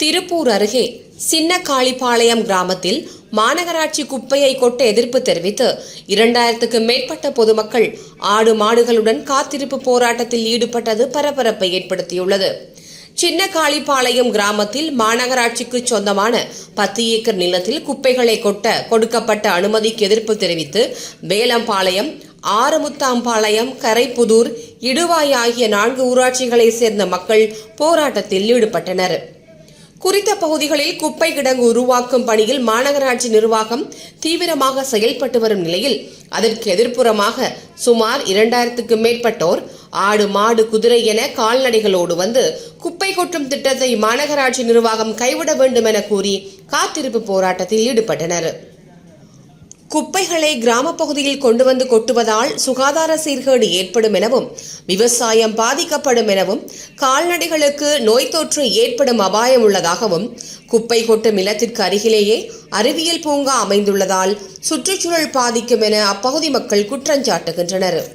திருப்பூர் அருகே சின்ன காளிப்பாளையம் கிராமத்தில் மாநகராட்சி குப்பையை கொட்ட எதிர்ப்பு தெரிவித்து இரண்டாயிரத்துக்கு மேற்பட்ட பொதுமக்கள் ஆடு மாடுகளுடன் காத்திருப்பு போராட்டத்தில் ஈடுபட்டது பரபரப்பை ஏற்படுத்தியுள்ளது. சின்ன காளிப்பாளையம் கிராமத்தில் மாநகராட்சிக்கு சொந்தமான பத்து ஏக்கர் நிலத்தில் குப்பைகளை கொட்ட கொடுக்கப்பட்ட அனுமதிக்கு எதிர்ப்பு தெரிவித்து வேலம்பாளையம் ஆறுமுத்தாம்பாளையம் கரைப்புதூர் இடுவாய் ஆகிய நான்கு ஊராட்சிகளைச் சேர்ந்த மக்கள் போராட்டத்தில் ஈடுபட்டனர். குறித்த பகுதிகளில் குப்பை கிடங்கு உருவாக்கும் பணியில் மாநகராட்சி நிர்வாகம் தீவிரமாக செயல்பட்டு வரும் நிலையில் அதற்கு எதிர்ப்புறமாக சுமார் இரண்டாயிரத்துக்கு மேற்பட்டோர் ஆடு மாடு குதிரை என கால்நடைகளோடு வந்து குப்பை கொட்டும் திட்டத்தை மாநகராட்சி நிர்வாகம் கைவிட வேண்டும் என கூறி காத்திருப்பு போராட்டத்தில் ஈடுபட்டனர். குப்பைகளை கிராம பகுதியில் கொண்டு வந்து கொட்டுவதால் சுகாதார சீர்கேடு ஏற்படும் எனவும் விவசாயம் பாதிக்கப்படும் எனவும் கால்நடைகளுக்கு நோய் தொற்று ஏற்படும் அபாயம் உள்ளதாகவும் குப்பை கொட்டும் நிலத்திற்கு அருகிலேயே அறிவியல் பூங்கா அமைந்துள்ளதால் சுற்றுச்சூழல் பாதிக்கும் என அப்பகுதி மக்கள் குற்றஞ்சாட்டுகின்றனர்.